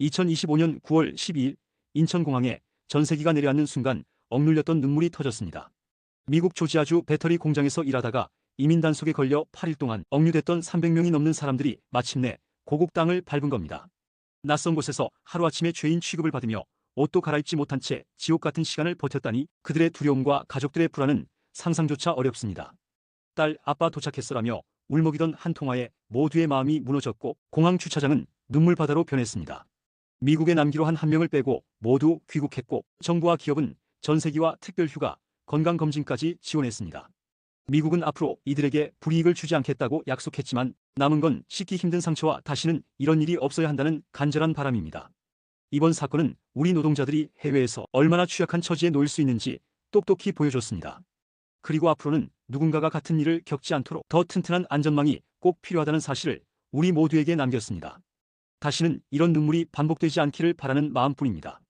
2025년 9월 12일 인천공항에 전세기가 내려앉는 순간 억눌렸던 눈물이 터졌습니다. 미국 조지아주 배터리 공장에서 일하다가 이민 단속에 걸려 8일 동안 억류됐던 300명이 넘는 사람들이 마침내 고국 땅을 밟은 겁니다. 낯선 곳에서 하루아침에 죄인 취급을 받으며 옷도 갈아입지 못한 채 지옥 같은 시간을 버텼다니 그들의 두려움과 가족들의 불안은 상상조차 어렵습니다. 딸, 아빠 도착했어라며 울먹이던 한 통화에 모두의 마음이 무너졌고 공항 주차장은 눈물바다로 변했습니다. 미국에 남기로 한 한 명을 빼고 모두 귀국했고 정부와 기업은 전세기와 특별휴가, 건강검진까지 지원했습니다. 미국은 앞으로 이들에게 불이익을 주지 않겠다고 약속했지만 남은 건 씻기 힘든 상처와 다시는 이런 일이 없어야 한다는 간절한 바람입니다. 이번 사건은 우리 노동자들이 해외에서 얼마나 취약한 처지에 놓일 수 있는지 똑똑히 보여줬습니다. 그리고 앞으로는 누군가가 같은 일을 겪지 않도록 더 튼튼한 안전망이 꼭 필요하다는 사실을 우리 모두에게 남겼습니다. 다시는 이런 눈물이 반복되지 않기를 바라는 마음뿐입니다.